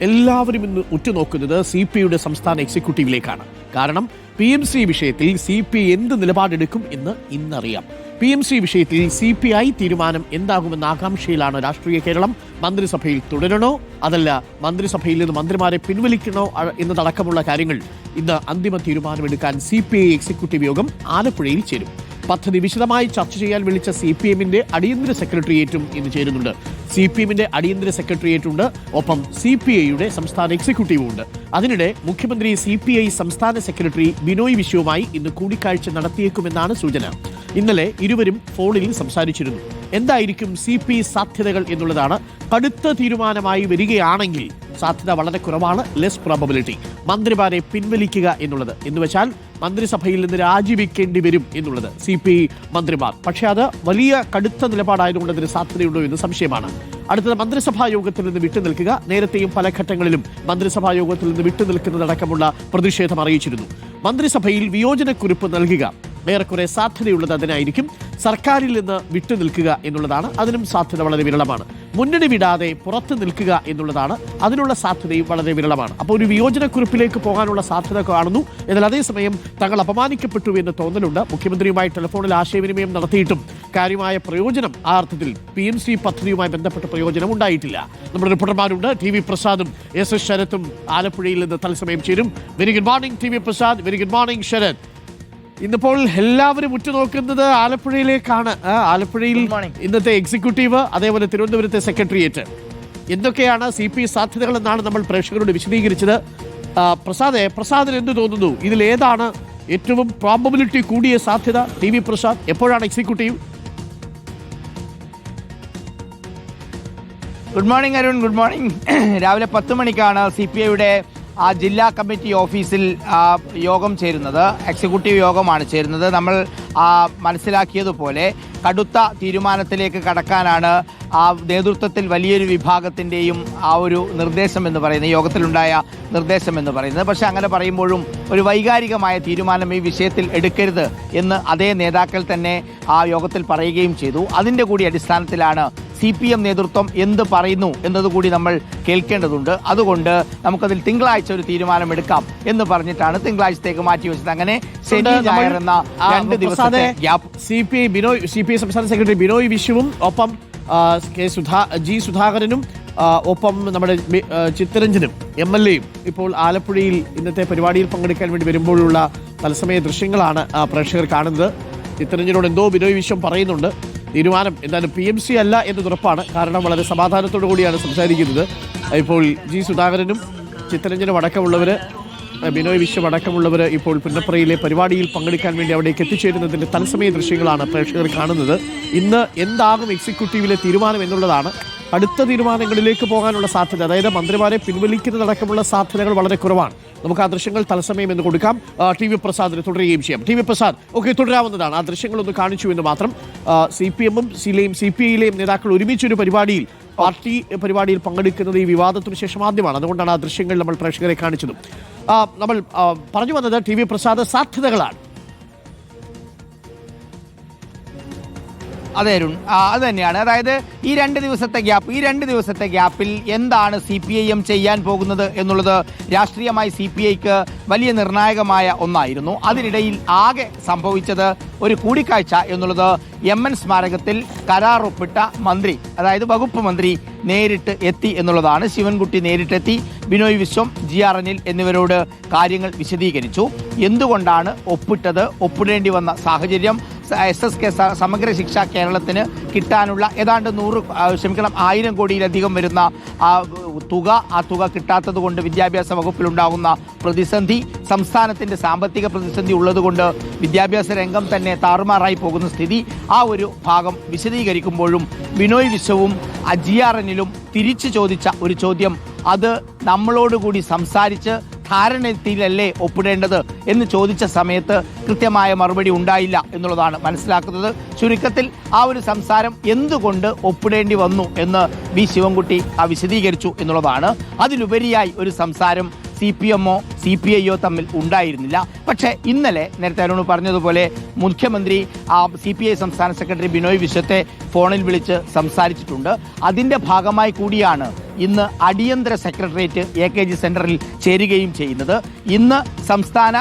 എല്ലാവരും ഇന്ന് ഉറ്റുനോക്കുന്നത് സി പി ഐയുടെ സംസ്ഥാന എക്സിക്യൂട്ടീവിലേക്കാണ് കാരണം പി എം സി വിഷയത്തിൽ സി പി എന്ത് നിലപാടെടുക്കും എന്ന് ഇന്നറിയാം. പി എം സി വിഷയത്തിൽ സി പി ഐ തീരുമാനം എന്താകുമെന്ന ആകാംക്ഷയിലാണ് രാഷ്ട്രീയ കേരളം. മന്ത്രിസഭയിൽ തുടരണോ? അതല്ല മന്ത്രിസഭയിൽ നിന്ന് മന്ത്രിമാരെ പിൻവലിക്കണോ എന്നതടക്കമുള്ള കാര്യങ്ങൾ ഇന്ന് അന്തിമ തീരുമാനമെടുക്കാൻ സി പി ഐ എക്സിക്യൂട്ടീവ് യോഗം ആലപ്പുഴയിൽ ചേരും. പദ്ധതി വിശദമായി ചർച്ച ചെയ്യാൻ വിളിച്ച സി പി എമ്മിന്റെ അടിയന്തര സെക്രട്ടേറിയറ്റും ഇന്ന് ചേരുന്നുണ്ട്. സി പി എമ്മിന്റെ അടിയന്തര സെക്രട്ടേറിയറ്റ് ഉണ്ട് ഒപ്പം സി പി ഐയുടെ സംസ്ഥാന എക്സിക്യൂട്ടീവും ഉണ്ട്. അതിനിടെ മുഖ്യമന്ത്രി സി പി ഐ സംസ്ഥാന സെക്രട്ടറി ബിനോയ് വിശ്വവുമായി ഇന്ന് കൂടിക്കാഴ്ച നടത്തിയേക്കുമെന്നാണ് സൂചന. ഇന്നലെ ഇരുവരും ഫോണിൽ സംസാരിച്ചിരുന്നു. എന്തായിരിക്കും സി പി സാധ്യതകൾ എന്നുള്ളതാണ് കടുത്ത തീരുമാനമായി വരികയാണെങ്കിൽ സാധ്യത വളരെ കുറവാണ്. ലെസ് പ്രോബബിലിറ്റി മന്ത്രിമാരെ പിൻവലിക്കുക എന്നുള്ളത്. എന്ന് വെച്ചാൽ മന്ത്രിസഭയിൽ നിന്ന് രാജിവെക്കേണ്ടി വരും എന്നുള്ളത്. സി പി മന്ത്രിമാർ. പക്ഷേ അത് വലിയ കടുത്ത നിലപാടായതുകൊണ്ട് അതിന് സാധ്യതയുണ്ടോ എന്ന് സംശയമാണ്. അടുത്തത് മന്ത്രിസഭാ യോഗത്തിൽ നിന്ന് വിട്ടുനിൽക്കുക നേരത്തെയും പല ഘട്ടങ്ങളിലും മന്ത്രിസഭാ യോഗത്തിൽ നിന്ന് വിട്ടുനിൽക്കുന്നതടക്കമുള്ള പ്രതിഷേധം അറിയിച്ചിരുന്നു. മന്ത്രിസഭയിൽ വിയോജനക്കുറിപ്പ് നൽകുക. ഏറെക്കുറെ സാധ്യതയുള്ളത് അതിനായിരിക്കും. സർക്കാരിൽ നിന്ന് വിട്ടുനിൽക്കുക എന്നുള്ളതാണ്. അതിനും സാധ്യത വളരെ വിരളമാണ്. മുന്നണി വിടാതെ പുറത്തു നിൽക്കുക എന്നുള്ളതാണ് അതിനുള്ള സാധ്യതയും വളരെ വിരളമാണ്. അപ്പോൾ ഒരു വിയോജനക്കുറിപ്പിലേക്ക് പോകാനുള്ള സാധ്യത കാണുന്നു. എന്നാൽ അതേസമയം തങ്ങൾ അപമാനിക്കപ്പെട്ടു എന്ന് തോന്നലുണ്ട്. മുഖ്യമന്ത്രിയുമായി ടെലിഫോണിൽ ആശയവിനിമയം നടത്തിയിട്ടും കാര്യമായ പ്രയോജനം ആ അർത്ഥത്തിൽ പി എം സി പദ്ധതിയുമായി ബന്ധപ്പെട്ട പ്രയോജനം ഉണ്ടായിട്ടില്ല. നമ്മുടെ റിപ്പോർട്ടർമാരുണ്ട്. ടി വി പ്രസാദും എസ് എസ് ശരത്തും ആലപ്പുഴയിൽ നിന്ന് തത്സമയം ചേരും. Very good morning T V Prasad. Very good morning Sarath. ഇന്നിപ്പോൾ എല്ലാവരും ഉറ്റുനോക്കുന്നത് ആലപ്പുഴയിലേക്കാണ്. ആലപ്പുഴയിൽ ഇന്നത്തെ എക്സിക്യൂട്ടീവ് അതേപോലെ തിരുവനന്തപുരത്തെ സെക്രട്ടേറിയറ്റ് എന്തൊക്കെയാണ് സി പി സാധ്യതകൾ എന്നാണ് നമ്മൾ പ്രേക്ഷകരോട് വിശദീകരിച്ചത്. പ്രസാദ് പ്രസാദെ പ്രസാദിന് എന്ത് തോന്നുന്നു? ഇതിൽ ഏതാണ് ഏറ്റവും പ്രോബബിലിറ്റി കൂടിയ സാധ്യത? ടി വി പ്രസാദ് എപ്പോഴാണ് executive good morning Arun. Good morning രാവിലെ പത്ത് മണിക്കാണ് സി പി ഐയുടെ ആ ജില്ലാ കമ്മിറ്റി ഓഫീസിൽ യോഗം ചേരുന്നത് എക്സിക്യൂട്ടീവ് യോഗമാണ് ചേരുന്നത്. നമ്മൾ മനസ്സിലാക്കിയതുപോലെ കടുത്ത തീരുമാനത്തിലേക്ക് കടക്കാനാണ് ആ നേതൃത്വത്തിൽ വലിയൊരു വിഭാഗത്തിന്റെയും ആ ഒരു നിർദ്ദേശം എന്ന് പറയുന്നത് യോഗത്തിലുണ്ടായ നിർദ്ദേശം എന്ന് പറയുന്നത്. പക്ഷേ അങ്ങനെ പറയുമ്പോഴും ഒരു വൈകാരികമായ തീരുമാനം ഈ വിഷയത്തിൽ എടുക്കരുത് എന്ന് അതേ നേതാക്കൾ തന്നെ ആ യോഗത്തിൽ പറയുകയും ചെയ്തു. അതിന്റെ കൂടി അടിസ്ഥാനത്തിലാണ് സി പി എം നേതൃത്വം എന്ത് പറയുന്നു എന്നതുകൂടി നമ്മൾ കേൾക്കേണ്ടതുണ്ട്. അതുകൊണ്ട് നമുക്കതിൽ തിങ്കളാഴ്ച ഒരു തീരുമാനം എടുക്കാം എന്ന് പറഞ്ഞിട്ടാണ് തിങ്കളാഴ്ചത്തേക്ക് മാറ്റി വെച്ചത്. അങ്ങനെ ശനി ഞായർ എന്ന രണ്ട് ദിവസത്തെ C P I Binoy C P I സംസ്ഥാന സെക്രട്ടറി ബിനോയ് വിശ്വവും ഒപ്പം കെ സുധാ ജി സുധാകരനും ഒപ്പം നമ്മുടെ ചിത്തരഞ്ജനും എം എൽ എയും ഇപ്പോൾ ആലപ്പുഴയിൽ ഇന്നത്തെ പരിപാടിയിൽ പങ്കെടുക്കാൻ വേണ്ടി വരുമ്പോഴുള്ള തത്സമയ ദൃശ്യങ്ങളാണ് പ്രേക്ഷകർ കാണുന്നത്. ചിത്തരഞ്ജനോട് എന്തോ ബിനോയ് വിശ്വം പറയുന്നുണ്ട്. തീരുമാനം എന്തായാലും പി എം സി അല്ല എന്നത് ഉറപ്പാണ്. കാരണം വളരെ സമാധാനത്തോടു കൂടിയാണ് സംസാരിക്കുന്നത്. ഇപ്പോൾ ജി സുധാകരനും ചിത്തരഞ്ജനും അടക്കമുള്ളവർ ബിനോയ് വിശ്വം അടക്കമുള്ളവർ ഇപ്പോൾ പുന്നപ്രയിലെ പരിപാടിയിൽ പങ്കെടുക്കാൻ വേണ്ടി അവിടേക്ക് എത്തിച്ചേരുന്നതിന്റെ തത്സമയ ദൃശ്യങ്ങളാണ് പ്രേക്ഷകർ കാണുന്നത്. ഇന്ന് എന്താകും എക്സിക്യൂട്ടീവിലെ തീരുമാനം എന്നുള്ളതാണ് അടുത്ത തീരുമാനങ്ങളിലേക്ക് പോകാനുള്ള സാധ്യത അതായത് മന്ത്രിമാരെ പിൻവലിക്കുന്നതടക്കമുള്ള സാധ്യതകൾ വളരെ കുറവാണ്. നമുക്ക് ആ ദൃശ്യങ്ങൾ തത്സമയം എന്ന് കൊടുക്കാം. ടി വി പ്രസാദിന് തുടരുകയും ചെയ്യാം. ടി വി പ്രസാദ് ഓക്കെ തുടരാവുന്നതാണ്. ആ ദൃശ്യങ്ങളൊന്ന് കാണിച്ചു എന്ന് മാത്രം. സി പി എമ്മും സിയിലെയും സി പി ഐയിലെയും നേതാക്കൾ ഒരുമിച്ചൊരു പരിപാടിയിൽ പാർട്ടി പരിപാടിയിൽ പങ്കെടുക്കുന്നത് ഈ വിവാദത്തിന് ശേഷം ആദ്യമാണ്. അതുകൊണ്ടാണ് ആ ദൃശ്യങ്ങൾ നമ്മൾ പ്രേക്ഷകരെ കാണിച്ചതും. നമ്മൾ പറഞ്ഞു വന്നത് ടി വി പ്രസാദ് സാധ്യതകളാണ്. അതെ അരുൺ. അത് തന്നെയാണ്. അതായത് ഈ രണ്ട് ദിവസത്തെ ഗ്യാപ്പ് ഈ രണ്ട് ദിവസത്തെ ഗ്യാപ്പിൽ എന്താണ് സി പി ഐ എം ചെയ്യാൻ പോകുന്നത് എന്നുള്ളത് രാഷ്ട്രീയമായി സി പി ഐക്ക് വലിയ നിർണായകമായ ഒന്നായിരുന്നു. അതിനിടയിൽ ആകെ സംഭവിച്ചത് ഒരു കൂടിക്കാഴ്ച എന്നുള്ളത് എം എൻ സ്മാരകത്തിൽ കരാർ ഒപ്പിട്ട മന്ത്രി അതായത് വകുപ്പ് മന്ത്രി നേരിട്ട് എത്തി എന്നുള്ളതാണ്. ശിവൻകുട്ടി നേരിട്ടെത്തി ബിനോയ് വിശ്വം ജി ആർ അനിൽ എന്നിവരോട് കാര്യങ്ങൾ വിശദീകരിച്ചു. എന്തുകൊണ്ടാണ് ഒപ്പിട്ടത് ഒപ്പിടേണ്ടി വന്ന സാഹചര്യം എസ് എസ് കെ സമഗ്ര ശിക്ഷ കേരളത്തിന് കിട്ടാനുള്ള ഏതാണ്ട് നൂറ് ക്ഷമിക്കണം ആയിരം കോടിയിലധികം വരുന്ന ആ തുക ആ തുക കിട്ടാത്തത് കൊണ്ട് വിദ്യാഭ്യാസ വകുപ്പിലുണ്ടാകുന്ന പ്രതിസന്ധി സംസ്ഥാനത്തിന്റെ സാമ്പത്തിക പ്രതിസന്ധി ഉള്ളതുകൊണ്ട് വിദ്യാഭ്യാസ രംഗം തന്നെ താറുമാറായി പോകുന്ന സ്ഥിതി ആ ഒരു ഭാഗം വിശദീകരിക്കുമ്പോഴും ബിനോയ് വിശ്വവും ജി ആർ എന്നിലും തിരിച്ചു ചോദിച്ച ഒരു ചോദ്യം അത് നമ്മളോടുകൂടി സംസാരിച്ച് ധാരണത്തിലല്ലേ ഒപ്പിടേണ്ടത് എന്ന് ചോദിച്ച സമയത്ത് കൃത്യമായ മറുപടി ഉണ്ടായില്ല എന്നുള്ളതാണ് മനസ്സിലാക്കുന്നത്. ചുരുക്കത്തിൽ ആ ഒരു സംസാരം എന്തുകൊണ്ട് ഒപ്പിടേണ്ടി വന്നു എന്ന് വി ശിവൻകുട്ടി വിശദീകരിച്ചു എന്നുള്ളതാണ്. അതിലുപരിയായി ഒരു സംസാരം സി പി എമ്മോ സി പി ഐയോ തമ്മിൽ ഉണ്ടായിരുന്നില്ല. പക്ഷേ ഇന്നലെ നേരത്തെ അരുൺ പറഞ്ഞതുപോലെ മുഖ്യമന്ത്രി സി പി ഐ സംസ്ഥാന സെക്രട്ടറി ബിനോയ് വിശ്വത്തെ ഫോണിൽ വിളിച്ച് സംസാരിച്ചിട്ടുണ്ട്. അതിന്റെ ഭാഗമായി കൂടിയാണ് ഇന്ന് അടിയന്തര സെക്രട്ടേറിയറ്റ് എ കെ ജി സെന്ററിൽ ചേരുകയും ചെയ്യുന്നത്. ഇന്ന് സംസ്ഥാന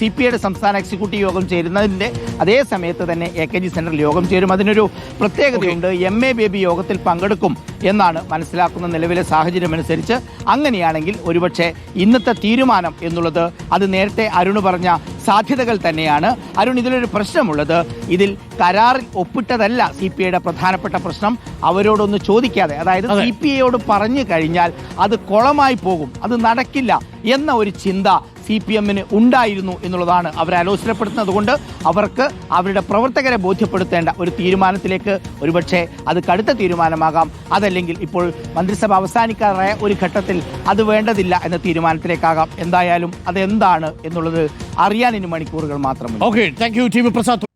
സി പി ഐയുടെ സംസ്ഥാന എക്സിക്യൂട്ടീവ് യോഗം ചേരുന്നതിന്റെ അതേ സമയത്ത് തന്നെ എ കെ ജി സെന്ററിൽ യോഗം ചേരും. അതിനൊരു പ്രത്യേകതയുണ്ട് എം എ ബേബി യോഗത്തിൽ പങ്കെടുക്കും എന്നാണ് മനസ്സിലാക്കുന്ന നിലവിലെ സാഹചര്യം അനുസരിച്ച് അങ്ങനെയാണെങ്കിൽ ഒരുപക്ഷെ ഇന്നത്തെ തീരുമാനം എന്നുള്ളത് അത് നേരത്തെ അരുണ് പറഞ്ഞ സാധ്യതകൾ തന്നെയാണ്. അരുൺ ഇതിലൊരു പ്രശ്നമുള്ളത്. ഇതിൽ കരാറിൽ ഒപ്പിട്ടതല്ല സി പി ഐയുടെ പ്രധാനപ്പെട്ട പ്രശ്നം. അവരോടൊന്ന് ചോദിക്കാതെ അതായത് അതെ. സി പി ഐയോട് പറഞ്ഞു കഴിഞ്ഞാൽ അത് കുളമായി പോകും അത് നടക്കില്ല എന്ന ഒരു ചിന്ത സി പി എമ്മിന് ഉണ്ടായിരുന്നു എന്നുള്ളതാണ് അവരെ ആലോചനപ്പെടുത്തുന്നത് കൊണ്ട് അവർക്ക് അവരുടെ പ്രവർത്തകരെ ബോധ്യപ്പെടുത്തേണ്ട ഒരു തീരുമാനത്തിലേക്ക് ഒരുപക്ഷെ അത് കടുത്ത തീരുമാനമാകാം. അതല്ലെങ്കിൽ ഇപ്പോൾ മന്ത്രിസഭ അവസാനിക്കാറായ ഒരു ഘട്ടത്തിൽ അത് വേണ്ടതില്ല എന്ന തീരുമാനത്തിലേക്കാകാം. എന്തായാലും അതെന്താണ് എന്നുള്ളത് അറിയാൻ ഇനി മണിക്കൂറുകൾ മാത്രമേ okay thank you T V Prasad